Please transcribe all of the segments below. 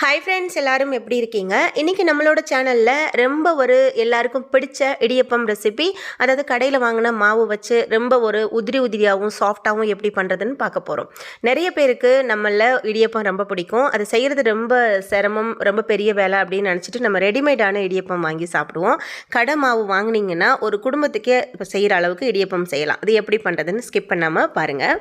Hi friends எல்லாரும் எப்படி இருக்கீங்க? இன்றைக்கி நம்மளோட சேனலில் ரொம்ப ஒரு எல்லாருக்கும் பிடிச்ச இடியப்பம் ரெசிபி அதாவது கடையில் வாங்கின மாவு வச்சு ரொம்ப ஒரு உதிரி உதிரியாகவும் சாஃப்டாகவும் எப்படி பண்ணுறதுன்னு பார்க்க போகிறோம் நிறைய பேருக்கு நம்மள இடியப்பம் ரொம்ப பிடிக்கும். அது செய்கிறது ரொம்ப சிரமம் ரொம்ப பெரிய வேலை அப்படின்னு நினச்சிட்டு நம்ம ரெடிமேடான இடியப்பம் வாங்கி சாப்பிடுவோம். கடை மாவு வாங்கினீங்கன்னா ஒரு குடும்பத்துக்கே இப்போ செய்கிற அளவுக்கு இடியப்பம் செய்யலாம். அது எப்படி பண்ணுறதுன்னு ஸ்கிப் பண்ணாமல் பாருங்கள்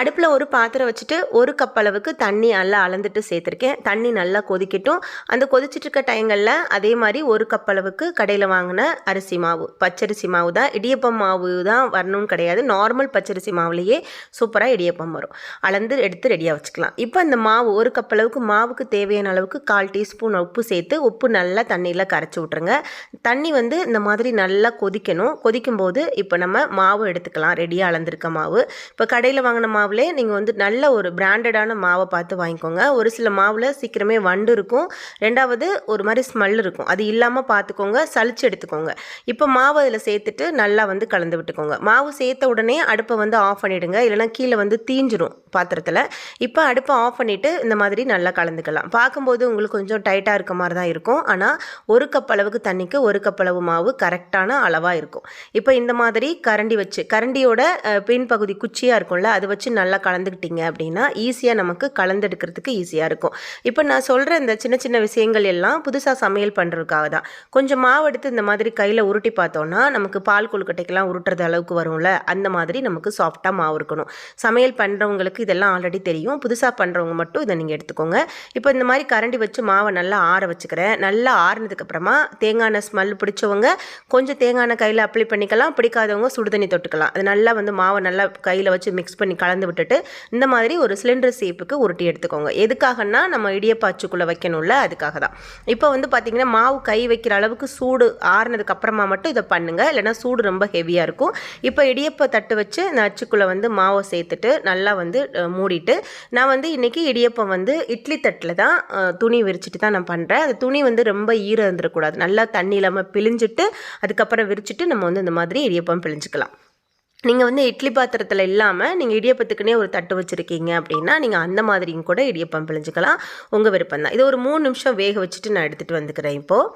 அடுப்பில் ஒரு பாத்திரம் வச்சுட்டு ஒரு கப் அளவுக்கு தண்ணி நல்லா அளந்துட்டு சேர்த்துருக்கேன். தண்ணி நல்லா கொதிக்கட்டும். அந்த கொதிச்சிட்டு இருக்க டைங்களில் அதே மாதிரி ஒரு கப் அளவுக்கு கடையில் வாங்கின அரிசி மாவு பச்சரிசி மாவு தான். இடியப்பம் மாவு தான் வரணும்னு கிடையாது. நார்மல் பச்சரிசி மாவுலேயே சூப்பராக இடியப்பம் வரும். அளந்து எடுத்து ரெடியாக வச்சுக்கலாம். இப்போ அந்த மாவு ஒரு கப் அளவுக்கு மாவுக்கு தேவையான அளவுக்கு கால் டீஸ்பூன் உப்பு சேர்த்து உப்பு நல்லா தண்ணியில் கரைச்சி விட்ருங்க தண்ணி வந்து இந்த மாதிரி நல்லா கொதிக்கணும். கொதிக்கும்போது இப்போ நம்ம மாவு எடுத்துக்கலாம். ரெடியாக அளந்திருக்க மாவு. இப்போ கடையில் வாங்கின மாவு மாவுலே நீங்கள் வந்து நல்ல ஒரு பிராண்டடான மாவை பார்த்து வாங்கிக்கோங்க. ஒரு சில மாவில் சீக்கிரமே வண்டு இருக்கும். ரெண்டாவது ஒரு மாதிரி ஸ்மெல் இருக்கும். அது இல்லாமல் பார்த்துக்கோங்க. சளிச்சு எடுத்துக்கோங்க. இப்போ மாவு அதில் சேர்த்துட்டு நல்லா வந்து கலந்து விட்டுக்கோங்க. மாவு சேர்த்த உடனே அடுப்பை வந்து ஆஃப் பண்ணிவிடுங்க இல்லைனா கீழே வந்து தீஞ்சிரும் பாத்திரத்தில். இப்போ அடுப்பை ஆஃப் பண்ணிவிட்டு இந்த மாதிரி நல்லா கலந்துக்கலாம். பார்க்கும்போது உங்களுக்கு கொஞ்சம் டைட்டாக இருக்க மாதிரி தான் இருக்கும். ஆனால் ஒரு கப் அளவுக்கு தண்ணிக்கு ஒரு கப் அளவு மாவு கரெக்டான அளவாக இருக்கும். இப்போ இந்த மாதிரி கரண்டி வச்சு கரண்டியோட பின்பகுதி குச்சியாக இருக்கும்ல அதை வச்சு நல்லா கலந்துக்கிட்டீங்க அப்படின்னா ஈஸியாக நமக்கு கலந்தெடுக்கிறதுக்கு ஈஸியாக இருக்கும். இப்போ நான் சொல்கிற இந்த சின்ன சின்ன விஷயங்கள் எல்லாம் புதுசாக சமையல் பண்ணுறதுக்காக தான். கொஞ்சம் மாவு எடுத்து இந்த மாதிரி கையில் உருட்டி பார்த்தோன்னா நமக்கு பால் கொழுக்கட்டைக்கெல்லாம் உருட்டுறது அளவுக்கு வரும்ல அந்த மாதிரி நமக்கு சாஃப்டாக மாவு இருக்கணும். சமையல் பண்ணுறவங்களுக்கு இதெல்லாம் ஆல்ரெடி தெரியும். புதுசாக பண்ணுறவங்க மட்டும் இதை நீங்கள் எடுத்துக்கோங்க. இப்போ இந்த மாதிரி கரண்டி வச்சு மாவை நல்லா ஆற வச்சுக்கிறேன். நல்லா ஆறினதுக்கப்புறமா தேங்காய் ஸ்மெல் பிடிச்சவங்க கொஞ்சம் தேங்காய் கையில் அப்ளை பண்ணிக்கலாம். பிடிக்காதவங்க சுடுதண்ணி தொட்டுக்கலாம். அது நல்லா வந்து மாவை நல்லா கையில் வச்சு மிக்ஸ் பண்ணி கலந்து விட்டுட்டு இந்த மாதிரி ஒரு சிலிண்டர் சேப்புக்கு உருட்டி எடுத்துக்கோங்க. எதுக்காகனா நம்ம இடியப்பாச்சுக்குள்ளே வைக்கணும்ல அதுக்காக தான் இப்போ வந்து பார்த்திங்கன்னா மாவு கை வைக்கிற அளவுக்கு சூடு ஆறுனதுக்கு அப்புறமா மட்டும் இதை பண்ணுங்கள் இல்லைனா சூடு ரொம்ப ஹெவியாக இருக்கும். இப்போ இடியப்ப தட்டு வச்சு இந்த அச்சுக்குள்ளே வந்து மாவை சேர்த்துட்டு நல்லா வந்து மூடிட்டு நான் வந்து இன்றைக்கி இடியப்பம் வந்து இட்லி தட்டில் தான் துணி விரிச்சிட்டு தான் நான் பண்ணுறேன் அது துணி வந்து ரொம்ப ஈரம் இருந்துடக்கூடாது நல்லா தண்ணி இல்லாமல் பிழிஞ்சிட்டு அதுக்கப்புறம் விரிச்சிட்டு நம்ம வந்து இந்த மாதிரி இடியப்பம் பிழிஞ்சிக்கலாம். நீங்கள் வந்து இட்லி பாத்திரத்தில் இல்லாமல் நீங்கள் இடியப்பத்துக்குனே ஒரு தட்டு வச்சுருக்கீங்க அப்படின்னா நீங்கள் அந்த மாதிரியும் கூட இடியப்பம் பிழிஞ்சிக்கலாம். உங்கள் விருப்பம் தான் இது ஒரு மூணு நிமிஷம் வேக வச்சுட்டு நான் எடுத்துகிட்டு வந்துக்கிறேன் இப்போது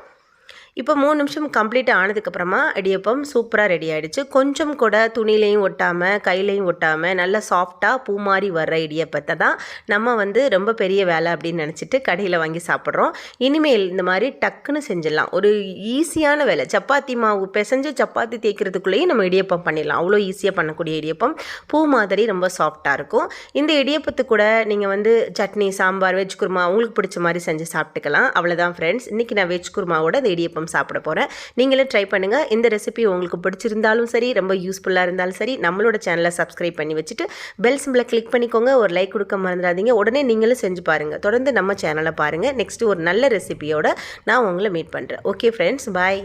இப்போ மூணு நிமிஷம் கம்ப்ளீட் ஆனதுக்கப்புறமா இடியப்பம் சூப்பராக ரெடி ஆகிடுச்சு கொஞ்சம் கூட துணிலையும் ஒட்டாமல் கையிலையும் ஒட்டாமல் நல்லா சாஃப்டாக பூ மாதிரி வர்ற இடியப்பத்தை தான் நம்ம வந்து ரொம்ப பெரிய வேலை அப்படின்னு நினச்சிட்டு கடையில் வாங்கி சாப்பிட்றோம். இனிமேல் இந்த மாதிரி டக்குன்னு செஞ்சிடலாம். ஒரு ஈஸியான வேலை. சப்பாத்தி மாவு பிசைஞ்சு சப்பாத்தி தேய்க்கிறதுக்குள்ளேயும் நம்ம இடியப்பம் பண்ணிடலாம். அவ்வளோ ஈஸியாக பண்ணக்கூடிய இடியப்பம். பூ மாதிரி ரொம்ப சாஃப்டாக இருக்கும். இந்த இடியப்பத்து கூட நீங்கள் வந்து சட்னி சாம்பார் வெஜ் குருமா உங்களுக்கு பிடிச்ச மாதிரி செஞ்சு சாப்பிட்டுக்கலாம். அவ்வளோதான் ஃப்ரெண்ட்ஸ் இன்றைக்கி நான் வெஜ் குருமாவோட இந்த இடியப்பம் சாப்பிட போகிறேன் நீங்களும் ட்ரை பண்ணுங்கள் இந்த ரெசிபி உங்களுக்கு பிடிச்சிருந்தாலும் சரி ரொம்ப யூஸ்ஃபுல்லாக இருந்தாலும் சரி நம்மளோட சேனலை சப்ஸ்கிரைப் பண்ணி வச்சுட்டு பெல் சிம்பிளை கிளிக் பண்ணிக்கோங்க. ஒரு லைக் கொடுக்க மறந்துடாதீங்க. உடனே நீங்களும் செஞ்சு பாருங்கள் தொடர்ந்து நம்ம சேனலை பாருங்கள் நெக்ஸ்ட்டு ஒரு நல்ல ரெசிபியோட நான் உங்களை மீட் பண்ணுறேன் ஓகே ஃப்ரெண்ட்ஸ் பாய்